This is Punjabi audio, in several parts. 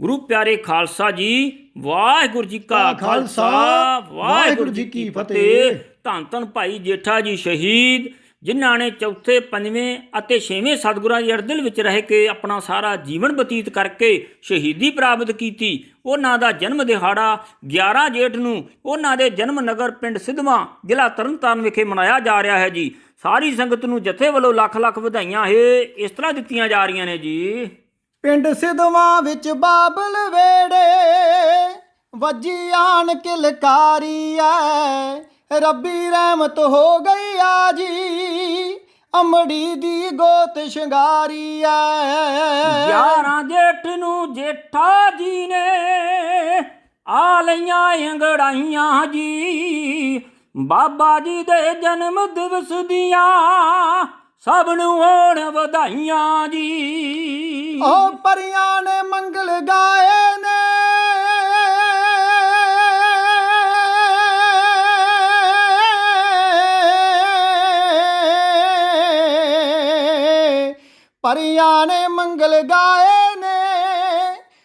ਗੁਰੂ ਪਿਆਰੇ ਖਾਲਸਾ ਜੀ ਵਾਹਿਗੁਰੂ ਜੀ ਕਾ ਖਾਲਸਾ ਵਾਹਿਗੁਰੂ ਜੀ ਕੀ ਫਤਿਹ। ਧੰਨ ਧੰਨ ਭਾਈ ਜੇਠਾ ਜੀ ਸ਼ਹੀਦ ਜਿਨ੍ਹਾਂ ਨੇ ਚੌਥੇ ਪੰਜਵੇਂ ਅਤੇ ਛੇਵੇਂ ਸਤਿਗੁਰਾਂ ਦੀ ਅਰਦਲ ਵਿੱਚ ਰਹਿ ਕੇ ਆਪਣਾ ਸਾਰਾ ਜੀਵਨ ਬਤੀਤ ਕਰਕੇ ਸ਼ਹੀਦੀ ਪ੍ਰਾਪਤ ਕੀਤੀ। ਉਹਨਾਂ ਦਾ ਜਨਮ ਦਿਹਾੜਾ 11 ਜੇਠ ਨੂੰ ਉਹਨਾਂ ਦੇ ਜਨਮ ਨਗਰ ਪਿੰਡ ਸਿੱਧਵਾਂ ਜ਼ਿਲ੍ਹਾ ਤਰਨਤਾਰਨ ਵਿਖੇ ਮਨਾਇਆ ਜਾ ਰਿਹਾ ਹੈ ਜੀ। ਸਾਰੀ ਸੰਗਤ ਨੂੰ ਜਥੇ ਵੱਲੋਂ ਲੱਖ ਲੱਖ ਵਧਾਈਆਂ ਹੈ ਇਸ ਤਰ੍ਹਾਂ ਦਿੱਤੀਆਂ ਜਾ ਰਹੀਆਂ ਨੇ ਜੀ। ਪਿੰਡ ਸਿਧਵਾਂ ਵਿੱਚ ਬਾਬਲ ਵੇੜੇ, ਵੱਜੀ ਆਣ ਕਿਲਕਾਰੀ ਐ। ਰੱਬੀ ਰਹਿਮਤ ਹੋ ਗਈ ਆ ਜੀ ਅਮੜੀ ਦੀ ਗੋਤ ਸ਼ਿੰਗਾਰੀ ਐ। 11 ਜੇਠ ਨੂੰ ਜੇਠਾ ਜੀ ਨੇ, ਆ ਲਈਆਂ ਅੰਗੜਾਈਆਂ ਜੀ। ਬਾਬਾ ਜੀ ਦੇ ਜਨਮ ਦਿਵਸ ਦੀਆਂ ਸਭ ਨੂੰ ਹੋਣ ਵਧਾਈਆਂ ਜੀ। ਉਹ ਪਰੀਆਂ ਨੇ ਮੰਗਲ ਗਾਏ ਨੇ। ਪਰੀਆਂ ਨੇ ਮੰਗਲ ਗਾਏ ਨੇ।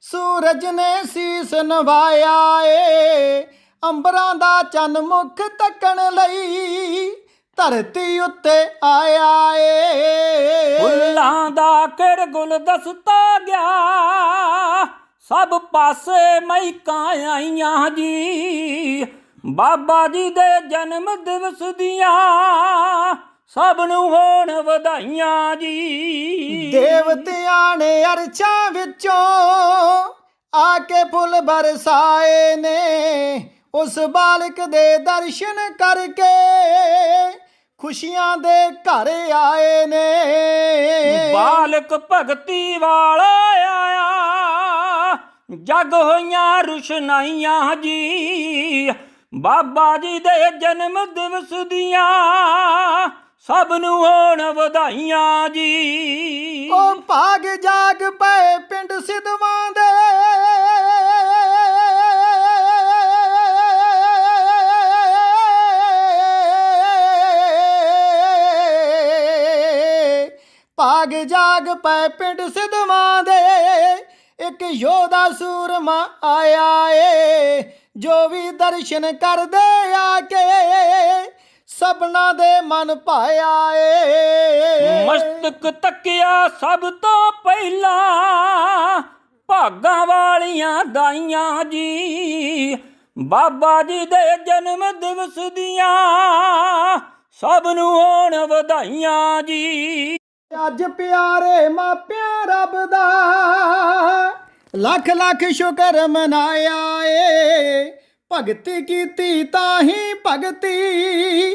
ਸੂਰਜ ਨੇ ਸੀਸ ਨਵਾਇਆ ਏ। ਅੰਬਰਾਂ ਦਾ ਚੰਨ ਮੁਖ ਤੱਕਣ ਲਈ। ਧਰਤੀ ਉੱਤੇ ਆਇਆ ਏ ਫੁੱਲਾਂ ਦਾ ਕਿਰ ਗੁਲ ਦਸਤਾ ਗਿਆ। ਸਭ ਪਾਸੇ ਮਹਿਕਾਂ ਆਈਆਂ ਜੀ। ਬਾਬਾ ਜੀ ਦੇ ਜਨਮ ਦਿਵਸ ਦੀਆਂ ਸਭ ਨੂੰ ਹੋਣ ਵਧਾਈਆਂ ਜੀ। ਦੇਵਤਿਆਂ ਨੇ ਅਰਸ਼ਾਂ ਵਿੱਚੋਂ ਆ ਕੇ ਫੁੱਲ ਬਰਸਾਏ ਨੇ। ਉਸ ਬਾਲਕ ਦੇ ਦਰਸ਼ਨ ਕਰਕੇ ਖੁਸ਼ੀਆਂ ਦੇ ਘਰ ਆਏ ਨੇ। ਬਾਲਕ ਭਗਤੀ ਵਾਲਾ ਆਇਆ। ਜਗ ਹੋਈਆਂ ਰੁਸ਼ਨਾਈਆਂ ਜੀ। ਬਾਬਾ ਜੀ ਦੇ ਜਨਮ ਦਿਵਸ ਦੀਆਂ ਸਭ ਨੂੰ ਹੋਣ ਵਧਾਈਆਂ ਜੀ। ਉਹ ਭਾਗ ਜਾਗ ਪਏ ਪਿੰਡ ਸਿਧਵਾਂ ਭਾਗ ਜਾਗ ਪੈ ਪਿੰਡ ਸਿਧਵਾਂ ਦੇ। ਇੱਕ ਯੋਧਾ ਸੂਰਮਾ ਆਇਆ ਏ, ਜੋ ਵੀ ਦਰਸ਼ਨ ਕਰਦੇ ਆ ਕੇ ਸਭਨਾ ਦੇ ਮਨ ਭਾਇਆ ਏ। ਮਸਤਕ ਤੱਕਿਆ ਸਭ ਤੋਂ ਪਹਿਲਾਂ, ਭਾਗਾਂ ਵਾਲੀਆਂ ਦਾਈਆਂ ਜੀ। ਬਾਬਾ ਜੀ ਦੇ ਜਨਮ ਦਿਵਸ ਦੀਆਂ ਸਭ ਨੂੰ ਹੋਣ ਵਧਾਈਆਂ ਜੀ। ਅੱਜ ਪਿਆਰੇ ਮਾਪਿਆਂ ਰੱਬ ਦਾ। ਲੱਖ ਲੱਖ ਸ਼ੁਕਰ ਮਨਾਇਆ ਏ। ਭਗਤੀ ਕੀਤੀ ਤਾਂ ਹੀ ਭਗਤੀ,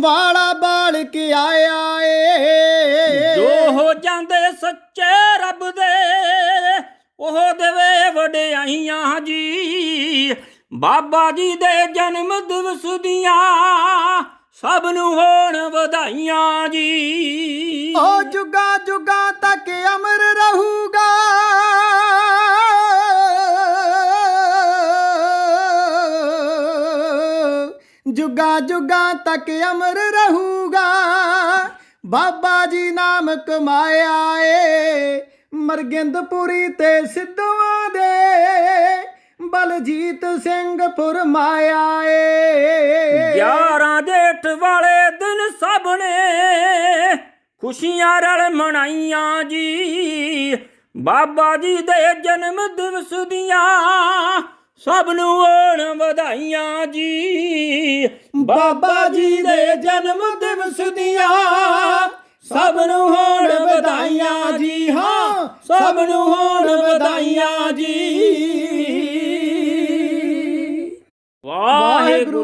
ਵਾਲਾ ਬਾਲ ਕੇ ਆਇਆ ਏ। ਜੋ ਹੋ ਜਾਂਦੇ ਸੱਚੇ ਰੱਬ ਦੇ, ਉਹ ਦੇਵੇ ਵਡਿਆਈਆਂ ਜੀ। ਬਾਬਾ ਜੀ ਦੇ ਜਨਮ ਦਿਵਸ ਦੀਆਂ ਸਭ ਨੂੰ ਹੋਣ ਵਧਾਈਆਂ ਜੀ। ਉਹ ਜੁਗਾ ਜੁਗਾ ਤੱਕ ਅਮਰ ਰਹੂਗਾ। ਜੁਗਾ ਜੁਗਾ ਤੱਕ ਅਮਰ ਰਹੂਗਾ। ਬਾਬਾ ਜੀ ਨਾਮ ਕਮਾਇਆ ਏ, ਮਰਗਿੰਦਪੁਰੀ ਤੇ ਸਿੱਧਵਾਂ ਦੇ। ਬਲਜੀਤ ਸਿੰਘ ਫੁਰਮਾਇਆ ਏ 11 ਜੇਠ ਵਾਲੇ ਦਿਨ ਸਭ ਨੇ ਖੁਸ਼ੀਆਂ ਰਲ ਮਨਾਈਆਂ ਜੀ। ਬਾਬਾ ਜੀ ਦੇ ਜਨਮ ਦਿਵਸ ਦੀਆਂ ਸਭ ਨੂੰ ਹੋਣ ਵਧਾਈਆਂ ਜੀ। ਬਾਬਾ ਜੀ ਦੇ ਜਨਮ ਦਿਵਸ ਦੀਆਂ ਸਭ ਨੂੰ ਹੋਣ ਵਧਾਈਆਂ ਜੀ। ਹਾਂ ਸਭ ਨੂੰ ਹੋਣ ਵਧਾਈਆਂ ਜੀ।